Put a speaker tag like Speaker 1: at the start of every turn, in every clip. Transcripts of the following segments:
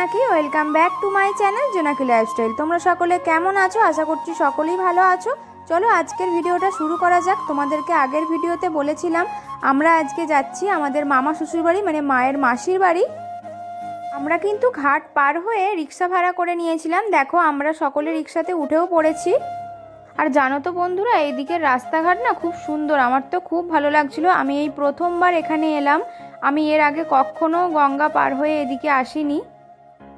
Speaker 1: Jonaki, welcome back to my channel Jonaki lifestyle. তোমরা সকলে কেমন আছো? আশা করছি সকলেই ভালো আছো। চলো আজকের ভিডিওটা শুরু করা যাক। তোমাদেরকে আগের ভিডিওতে বলেছিলাম, আমরা আজকে যাচ্ছি আমাদের মামা শ্বশুর বাড়ি মানে মায়ের মাসির বাড়ি। আমরা কিন্তু ঘাট পার হয়ে রিক্সা ভাড়া করে নিয়েছিলাম। দেখো, আমরা সকলে রিক্সাতে উঠেও পড়েছি। আর জানো তো বন্ধুরা এইদিকের রাস্তাঘাট না খুব সুন্দর। আমার তো খুব ভালো লাগছিল। আমি এই প্রথমবার এখানে এলাম। আমি এর আগে কখনো গঙ্গা পার হয়ে এদিকে আসিনি।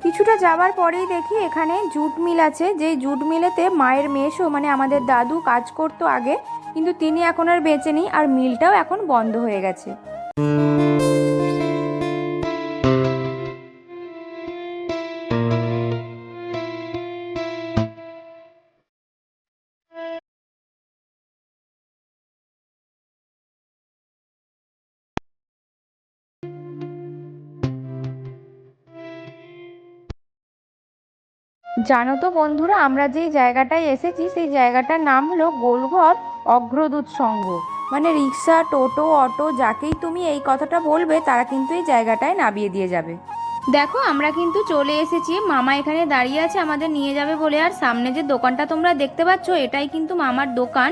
Speaker 1: কিছুটা যাবার পরেই দেখি এখানে জুট মিল আছে। যে জুট মিলেতে মায়ের মেয়েসও মানে আমাদের দাদু কাজ করতো আগে, কিন্তু তিনি এখন আর বেঁচে নেই আর মিলটাও এখন বন্ধ হয়ে গেছে। জানো তো বন্ধুরা, আমরা যেই জায়গাটায় এসেছি, সেই জায়গাটার নাম হলো গোলঘর অগ্রদূত সংঘ। মানে রিক্সা, টোটো, অটো, যাকেই তুমি এই কথাটা বলবে, তারা কিন্তু এই জায়গাটায় নামিয়ে দিয়ে যাবে। দেখো, আমরা কিন্তু চলে এসেছি। মামা এখানে দাঁড়িয়ে আছে, আমাদের নিয়ে যাবে বলে। আর সামনে যে দোকানটা তোমরা দেখতে পাচ্ছ, এটাই কিন্তু মামার দোকান।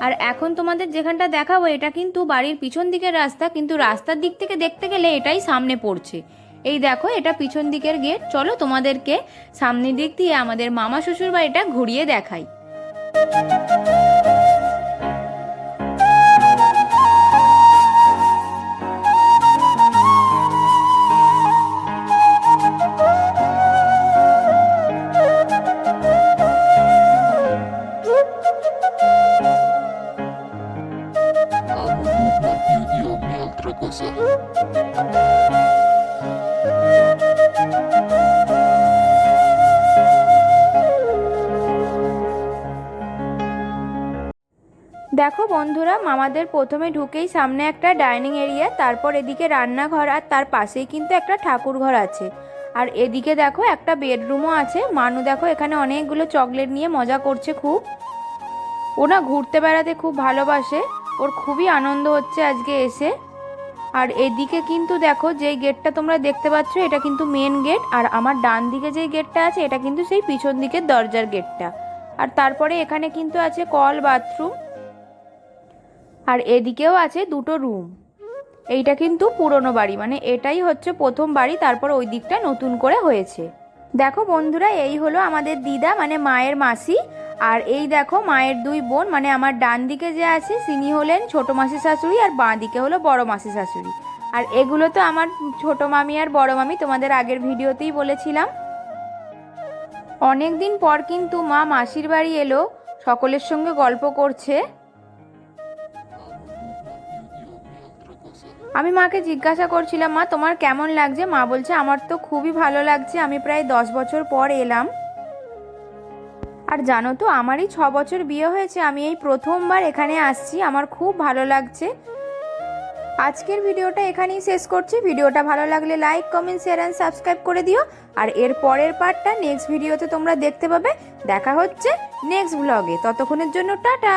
Speaker 1: আর এখন তোমাদের যেখানটা দেখাবো, এটা কিন্তু বাড়ির পিছন দিকের রাস্তা। কিন্তু রাস্তার দিক থেকে দেখতে গেলে এটাই সামনে পড়ছে। এই দেখো, এটা পিছন দিকের গেট। চলো তোমাদেরকে সামনের দিক দিয়ে আমাদের মামা শ্বশুর বাড়িটা ঘুরিয়ে দেখাই। দেখো বন্ধুরা, মামাদের প্রথমে ঢুকেই সামনে একটা ডাইনিং এরিয়া, তারপর এদিকে রান্নাঘর আর তার পাশেই কিন্তু একটা ঠাকুর ঘর আছে। আর এদিকে দেখো একটা বেডরুমও আছে। মানু দেখো এখানে অনেকগুলো চকলেট নিয়ে মজা করছে খুব। ও না ঘুরতে বেড়াতে খুব ভালোবাসে। ওর খুবই আনন্দ হচ্ছে আজকে এসে। আর এদিকে কিন্তু দেখো যেই গেটটা তোমরা দেখতে পাচ্ছ, এটা কিন্তু মেন গেট। আর আমার ডান দিকে যেই গেটটা আছে, এটা কিন্তু সেই পিছন দিকের দরজার গেটটা। আর তারপরে এখানে কিন্তু আছে কল বাথরুম। আর এদিকেও আছে দুটো রুম। এইটা কিন্তু পুরনো বাড়ি মানে এটাই হচ্ছে প্রথম বাড়ি, তারপর ওই দিকটা নতুন করে হয়েছে। দেখো বন্ধুরা, এই হলো আমাদের দিদা মানে মায়ের মাসি, আর এই দেখো মায়ের দুই বোন মানে আমার ডান দিকে যে আছে তিনি হলেন ছোট মাসি শাশুড়ি, আর বাঁ দিকে হলো বড় মাসি শাশুড়ি। আর এগুলো তো আমার ছোট মামি আর বড় মামি, তোমাদের আগের ভিডিওতেই বলেছিলাম। অনেক দিন পর কিন্তু মা মাসির বাড়ি এলো, সকলের সঙ্গে গল্প করছে। আমি মাকে জিজ্ঞাসা করছিলাম, মা, তোমার কেমন লাগছে? মা বলছে, আমার তো খুবই ভালো লাগছে, আমি প্রায় দশ বছর পর এলাম। আর জানো তো, আমারই ছ বছর বিয়ে হয়েছে, আমি এই প্রথমবার এখানে আসছি, আমার খুব ভালো লাগছে। আজকের ভিডিওটা এখানেই শেষ করছি, ভিডিওটা ভালো লাগলে like, comment, share and subscribe করে দিও। আর এর পরের পার্টটা নেক্সট ভিডিওতে তোমরা দেখতে পাবে, দেখা হচ্ছে নেক্সট ব্লগে, ততক্ষণের জন্য টাটা।